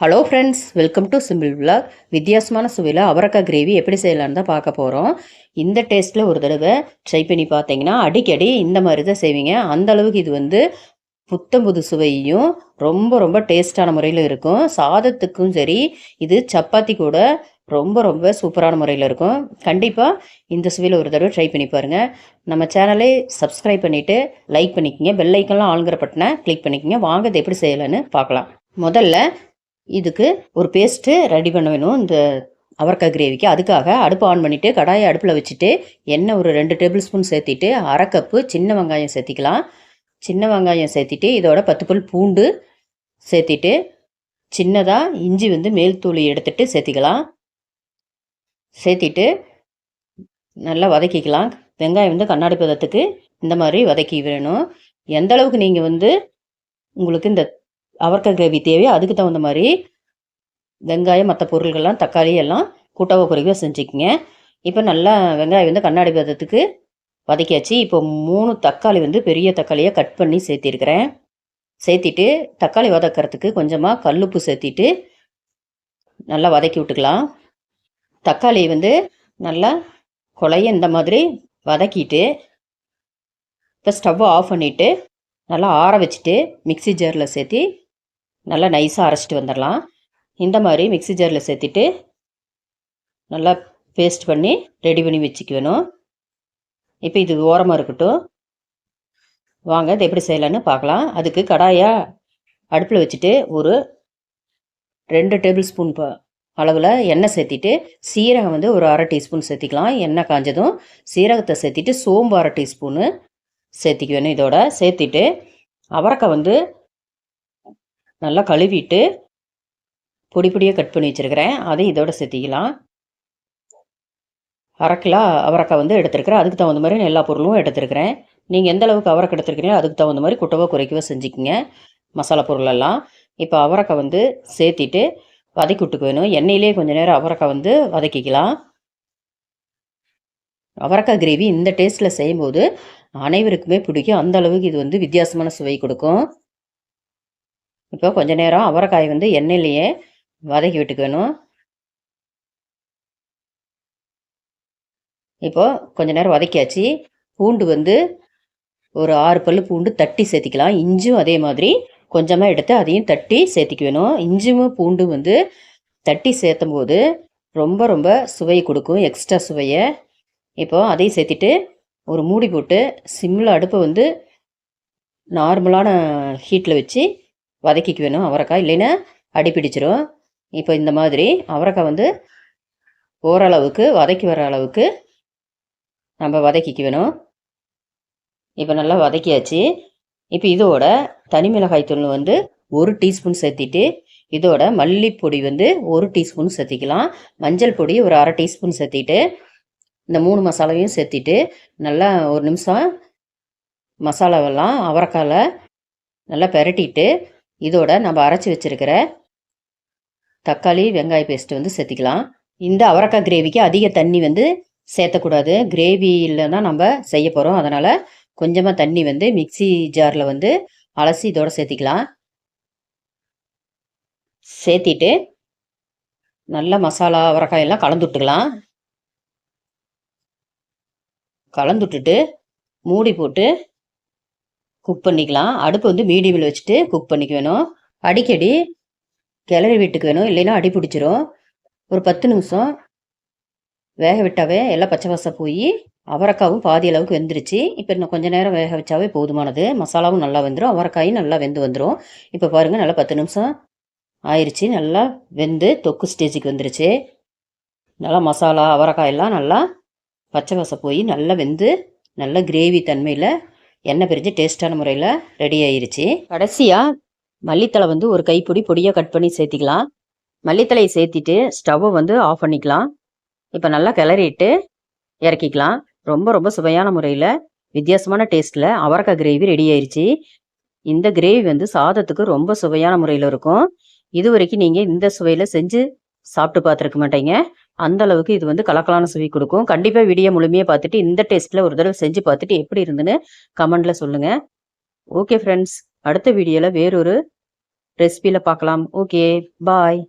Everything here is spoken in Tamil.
Hello friends welcome to simple vlog வித்தியாசமான சுவையில் அவரக்காய் கிரேவி எப்படி செய்யலான்னு தான் பார்க்க போகிறோம் இந்த டேஸ்ட்டில் ஒரு தடவை ட்ரை பண்ணி பார்த்தீங்கன்னா அடிக்கடி இந்த மாதிரி தான் செய்வீங்க. அந்த அளவுக்கு இது வந்து புத்தம் புது சுவையும் ரொம்ப ரொம்ப டேஸ்டான முறையில் இருக்கும். சாதத்துக்கும் சரி இது சப்பாத்தி கூட ரொம்ப ரொம்ப சூப்பரான முறையில் இருக்கும். கண்டிப்பாக இந்த சுவையில் ஒரு தடவை ட்ரை பண்ணி பாருங்கள் நம்ம சேனலை சப்ஸ்கிரைப் பண்ணிவிட்டு லைக் பண்ணிக்கோங்க. பெல் ஐக்கன்லாம் ஆளுங்கிற பட்டனை கிளிக் பண்ணிக்கோங்க. வாங்க இது எப்படி செய்யலான்னு பார்க்கலாம். முதல்ல இதுக்கு ஒரு பேஸ்ட்டு ரெடி பண்ண வேணும் இந்த அவரக்காய் கிரேவிக்கு அதுக்காக அடுப்பு ஆன் பண்ணிவிட்டு கடாயை அடுப்பில் வச்சுட்டு எண்ணெய் ஒரு ரெண்டு டேபிள் ஸ்பூன் சேர்த்திட்டு அரை கப்பு சின்ன வெங்காயம் சேர்த்திக்கலாம். சின்ன வெங்காயம் சேர்த்திட்டு இதோட பத்து பல் பூண்டு சேர்த்திட்டு சின்னதாக இஞ்சி வந்து மேல் தூளி எடுத்துட்டு சேர்த்திக்கலாம். சேர்த்திட்டு நல்லா வதக்கிக்கலாம். வெங்காயம் வந்து கண்ணாடி பதத்துக்கு இந்த மாதிரி வதக்கி வேணும் எந்த அளவுக்கு நீங்கள் வந்து உங்களுக்கு இந்த அவரைக்காய் கிரேவி தேவையோ அதுக்கு தகுந்த மாதிரி வெங்காயம் மற்ற பொருள்கள்லாம் தக்காளி எல்லாம் கூட்டவோ குறைவாக செஞ்சுக்கங்க. இப்போ நல்லா வெங்காயம் வந்து கண்ணாடி பதத்துக்கு வதக்கியாச்சு. இப்போ மூணு தக்காளி வந்து பெரிய தக்காளியை கட் பண்ணி சேர்த்திருக்கிறேன். சேர்த்திட்டு தக்காளி வதக்கிறதுக்கு கொஞ்சமாக கல்லுப்பு சேர்த்திட்டு நல்லா வதக்கி விட்டுக்கலாம். தக்காளி வந்து நல்லா குழைய இந்த மாதிரி வதக்கிட்டு இப்போ ஸ்டவ்வை ஆஃப் பண்ணிவிட்டு நல்லா ஆற வச்சுட்டு மிக்ஸி ஜாரில் சேர்த்தி நல்லா நைஸாக அரைச்சிட்டு வந்துடலாம். இந்த மாதிரி மிக்ஸி ஜாரில் சேர்த்திட்டு நல்லா பேஸ்ட் பண்ணி ரெடி பண்ணி வச்சுக்கணும். இப்போ இது ஓரமாக இருக்கட்டும். வாங்க இது எப்படி செய்யலான்னு பார்க்கலாம். அதுக்கு கடாயாக அடுப்பில் வச்சுட்டு ஒரு ரெண்டு டேபிள் ஸ்பூன் ப அளவில் எண்ணெய் சேர்த்திட்டு சீரகம் வந்து ஒரு அரை டீஸ்பூன் சேர்த்திக்கலாம். எண்ணெய் காஞ்சதும் சீரகத்தை சேர்த்திட்டு சோம்பு அரை டீஸ்பூனு சேர்த்திக்க வேணும் இதோட. சேர்த்திட்டு அவரைக்காய் வந்து நல்லா கழுவிட்டு பொடி பொடியாக கட் பண்ணி வச்சுருக்கிறேன். அதையும் இதோட சேர்த்திக்கலாம். அரை கிலோ அவரைக்காய் வந்து எடுத்துருக்கிறேன். அதுக்கு தகுந்த மாதிரி எல்லா பொருளும் எடுத்துருக்கிறேன். நீங்கள் எந்த அளவுக்கு அவரைக்காய் எடுத்துருக்கிறீங்களோ அதுக்கு தகுந்த மாதிரி குட்டவோ குறைக்கவோ செஞ்சுக்கிங்க. மசாலா பொருளெல்லாம் இப்போ அவரக்காய் வந்து சேர்த்திட்டு வதக்கி விட்டுக்கு வேணும். எண்ணெயிலே கொஞ்சம் நேரம் அவரைக்காய் வந்து வதக்கிக்கலாம். அவரைக்காய் கிரேவி இந்த டேஸ்ட்டில் செய்யும்போது அனைவருக்குமே பிடிக்கும். அந்த அளவுக்கு இது வந்து வித்தியாசமான சுவை கொடுக்கும். இப்போ கொஞ்ச நேரம் அவரைக்காய் வந்து எண்ணெயிலேயே வதக்கி விட்டுக்கணும். இப்போ கொஞ்ச நேரம் வதக்கியாச்சு. பூண்டு வந்து ஒரு ஆறு பல்லு பூண்டு தட்டி சேர்த்திக்கலாம். இஞ்சும் அதே மாதிரி கொஞ்சமாக எடுத்து அதையும் தட்டி சேர்த்திக்க வேணும் இஞ்சும் பூண்டும் வந்து தட்டி சேர்த்தும் போது ரொம்ப ரொம்ப சுவை கொடுக்கும். எக்ஸ்ட்ரா சுவையை. இப்போ அதையும் சேர்த்திட்டு ஒரு மூடி போட்டு சிம்மில் அடுப்பை வந்து நார்மலான ஹீட்டில் வச்சு வதக்கிக்க வேணும் அவரைக்காய். இல்லைன்னா அடி பிடிச்சிரும். இப்போ இந்த மாதிரி அவரைக்காய் வந்து ஓரளவுக்கு வதக்கி வர அளவுக்கு நம்ம வதக்கிக்க வேணும் இப்போ நல்லா வதக்கியாச்சு. இப்போ இதோட தனி மிளகாய் தூள் வந்து ஒரு டீஸ்பூன் சேர்த்திட்டு இதோட மல்லிப்பொடி வந்து ஒரு டீஸ்பூன் சேர்த்திக்கலாம். மஞ்சள் பொடி ஒரு அரை டீஸ்பூன் சேர்த்திட்டு இந்த மூணு மசாலாவையும் சேர்த்திட்டு நல்லா ஒரு நிமிஷம் மசாலாவெல்லாம் அவரைக்காயில் நல்லா பெரட்டிட்டு இதோட நம்ம அரைச்சி வச்சிருக்கிற தக்காளி வெங்காய பேஸ்ட் வந்து சேர்த்திக்கலாம். இந்த அவரைக்காய் கிரேவிக்கு அதிக தண்ணி வந்து சேர்த்தக்கூடாது. கிரேவி இல்லைன்னா நம்ம செய்ய போகிறோம் அதனால் கொஞ்சமாக தண்ணி வந்து மிக்சி ஜாரில் வந்து அலசி இதோட சேர்த்திக்கலாம். சேர்த்திட்டு நல்ல மசாலா அவரைக்காயெல்லாம் கலந்து விட்டுக்கலாம். கலந்து விட்டுட்டு மூடி போட்டு குக் பண்ணிக்கலாம். அடுப்பு வந்து மீடியமில் வச்சுட்டு குக் பண்ணிக்க வேணும். அடிக்கடி கிளறி வீட்டுக்கு வேணும். இல்லைன்னா அடி பிடிச்சிரும். ஒரு பத்து நிமிஷம் வேக விட்டாவே எல்லாம் பச்சை வாசம் போய் அவரைக்காவும் பாதி அளவுக்கு வெந்துருச்சு. இப்போ இன்னும் கொஞ்சம் நேரம் வேக வச்சாவே போதுமானது. மசாலாவும் நல்லா வெந்துடும் அவரைக்காயும் நல்லா வெந்து வந்துடும் இப்போ பாருங்கள் நல்லா பத்து நிமிஷம் ஆயிடுச்சு நல்லா வெந்து தொக்கு ஸ்டேஜுக்கு வந்துருச்சு. நல்லா மசாலா அவரைக்காய் எல்லாம் நல்லா பச்சை வாசம் போய் நல்லா வெந்து நல்ல கிரேவி தன்மையில் எண்ணெய் பிரிஞ்சு டேஸ்டான முறையில் ரெடி ஆயிருச்சு. கடைசியாக மல்லித்தலை வந்து ஒரு கைப்பிடி பொடியாக கட் பண்ணி சேர்த்திக்கலாம். மல்லித்தலையை சேர்த்திட்டு ஸ்டவ்வை வந்து ஆஃப் பண்ணிக்கலாம். இப்போ நல்லா கிளறிட்டு இறக்கிக்கலாம். ரொம்ப ரொம்ப சுவையான முறையில் வித்தியாசமான டேஸ்ட்டில் அவரக்காய் கிரேவி ரெடி ஆயிடுச்சு இந்த கிரேவி வந்து சாதத்துக்கு ரொம்ப சுவையான முறையில் இருக்கும். இது வரைக்கும் நீங்கள் இந்த சுவையில் செஞ்சு சாப்பிட்டு பார்த்துருக்க மாட்டீங்க. அந்த அளவுக்கு இது வந்து கலக்கலான சுவை கொடுக்கும். கண்டிப்பாக வீடியோ முழுமையாக பார்த்துட்டு இந்த டேஸ்ட்டில் ஒரு தடவை செஞ்சு பார்த்துட்டு எப்படி இருந்துன்னு கமெண்டில் சொல்லுங்கள் ஓகே ஃப்ரெண்ட்ஸ் அடுத்த வீடியோவில் வேறொரு ரெசிபியில் பார்க்கலாம். Okay bye